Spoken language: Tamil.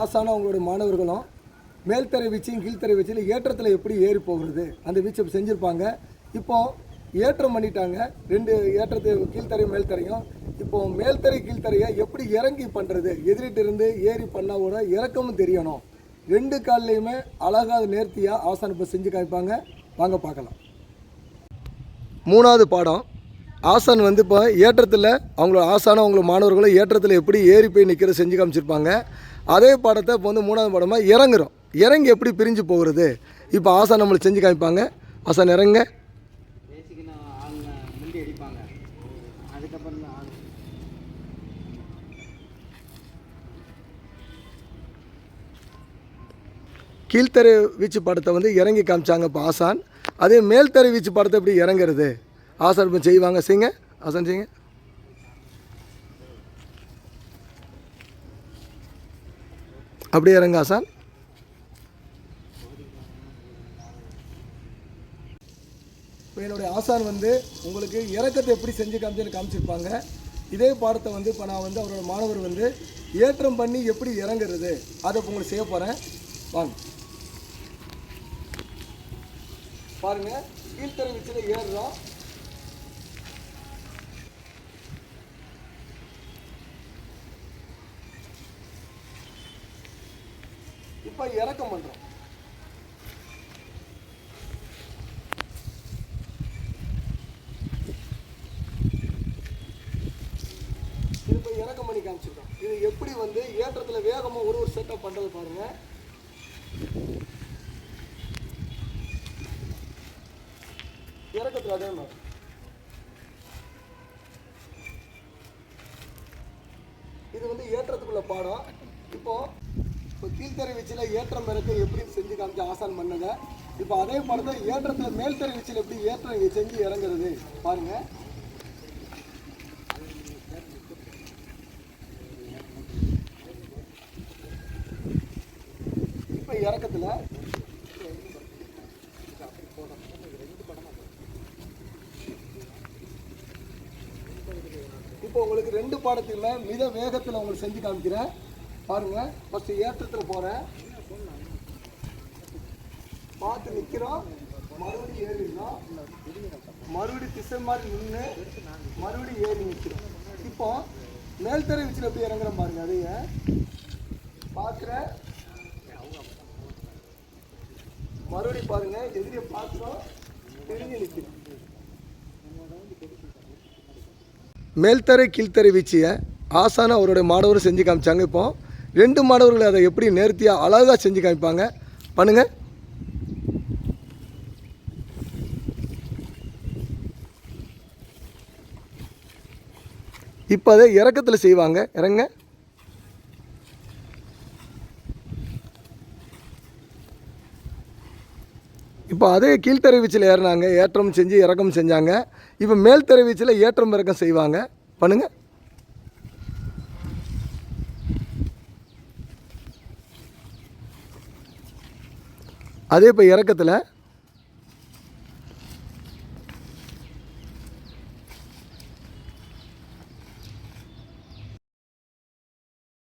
ஆசான அவங்களுடைய மாணவர்களும் மேல்தரை வீச்சையும் கீழ்த்தரை வீச்சில் ஏற்றத்தில் எப்படி ஏறி போகிறது? அந்த வீச்சை செஞ்சுருப்பாங்க. இப்போ ஏற்றம் பண்ணிட்டாங்க. ரெண்டு ஏற்றத்தை கீழ்த்தரையும் மேல்தரையும் இப்போ மேல்தரை கீழ்த்தரையை எப்படி இறங்கி பண்ணுறது எதிரிட்டு இருந்து ஏறி பண்ணால் கூட இறக்கமும் தெரியணும். ரெண்டு கால்லையுமே அழகாக நேர்த்தியாக ஆசான் இப்போ செஞ்சு காமிப்பாங்க. வாங்க பார்க்கலாம். மூணாவது பாடம். ஆசான் வந்து இப்போ ஏற்றத்தில் அவங்களோட ஆசானம் அவங்களோட மாணவர்களும் ஏற்றத்தில் எப்படி ஏறி போய் நிற்கிற செஞ்சு காமிச்சிருப்பாங்க. அதே பாடத்தை இப்போ வந்து மூணாவது பாடமாக இறங்குறோம். இறங்கி எப்படி பிரிஞ்சு போகிறது? இப்போ ஆசான் நம்மளுக்கு செஞ்சு காமிப்பாங்க. ஆசான் இறங்க. கீழ்த்தரை வீச்சு படத்தை வந்து இறங்கி காமிச்சாங்க இப்போ ஆசான். அதே மேல்தரை வீச்சு படத்தை எப்படி இறங்குறது? ஆசான் இப்போ செய்வாங்க. செய்யுங்க ஆசான் செய்யுங்க அப்படியே இறங்க ஆசான் இப்போ என்னுடைய ஆசான் வந்து உங்களுக்கு இறக்கத்தை எப்படி செஞ்சு காமிச்சுன்னு காமிச்சிருப்பாங்க. இதே பாடத்தை வந்து இப்போ நான் வந்து அவரோட மாணவர் வந்து ஏற்றம் பண்ணி எப்படி இறங்குறது அதை இப்போ உங்களுக்கு செய்ய போகிறேன் வாங்க. பாருங்கள் கீழ்த்தரை வச்சுட்டு ஏறுறோம். இப்போ இறக்கம் பண்றோம். இப்போ இறக்கம் பண்ணி காமிச்சிருக்கோம். இது எப்படி வந்து ஏற்றத்தில் வேகமாக ஒரு ஒரு செட்டப் பண்ணுறது பாருங்க. இறக்கத்தில் அதே மாதிரி. இது வந்து ஏற்றத்துக்குள்ள பாடம். இப்போ இப்போ கீழ்த்தரை வீச்சில் ஏற்றம் இறக்க எப்படி செஞ்சு காமிச்சு ஆசான் பண்ணதை இப்போ அதே பாடத்தை ஏற்றத்தில் மேல்தரை வீச்சில் எப்படி ஏற்றம் செஞ்சு இறங்குறது பாருங்க. இப்போ இறக்கத்தில் இப்போ உங்களுக்கு ரெண்டு பாடத்தையுமே மித வேகத்தில் உங்களுக்கு செஞ்சு காமிக்கிறேன். பாருங்கள் ஃபஸ்ட்டு ஏற்றத்தில் போகிறேன் பார்த்து நிற்கிறோம் மறுபடியும் ஏறிடலாம் மறுபடியும் திசை மாதிரி நின்று மறுபடியும் ஏறி நிற்கிறோம் இப்போ மேல்தரை வீச்சில் எப்படி இறங்குற பாருங்க அதைய பார்க்குறேன் மறுபடியும் பாருங்க எதிரியை பார்க்குறோம் தெரிஞ்சு நிற்கிறோம் மேல்தரை கீழ்த்தரை வீச்சியை ஆசான அவருடைய மாணவரும் செஞ்சு காமிச்சாங்க. இப்போ ரெண்டு மாணவர்கள் அதை எப்படி நேர்த்தியாக அழகாக செஞ்சு காமிப்பாங்க. பண்ணுங்கள் இப்போ அதை இறக்கத்தில் செய்வாங்க. இறங்க இப்போ அதே கீழ்த்தரை வீச்சில் ஏறினாங்க. ஏற்றம் செஞ்சு இறக்கம் செஞ்சாங்க. இப்போ மேல்தரை வீச்சில் ஏற்றம் இறக்கம் செய்வாங்க. பண்ணுங்கள் அதே இப்போ இறக்கத்தில்